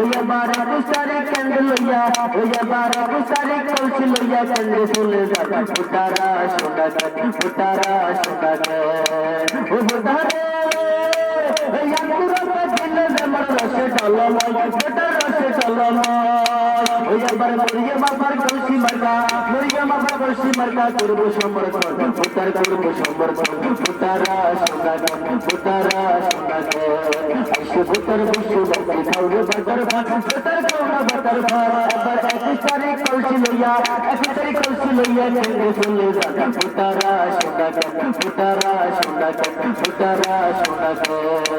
ओया बारा गुसारे कंद लोया ओया बारा गुसारे कौच लोया, कंद फूल दादा फुटारा सोडा दा फुटारा सोडा दा ओ बुधारे ओया पूरा पतिन जमर रस डालो लो फुटा रस डालो लो। ओया बारा मुरिया बाबा कौची मरका मुरिया बाबा कौची मरका करबो समर फुटार करबो समर फुटारा सोडा दा फुटारा सोडा दा छोकारा छो छोकारा छो छोकारा छो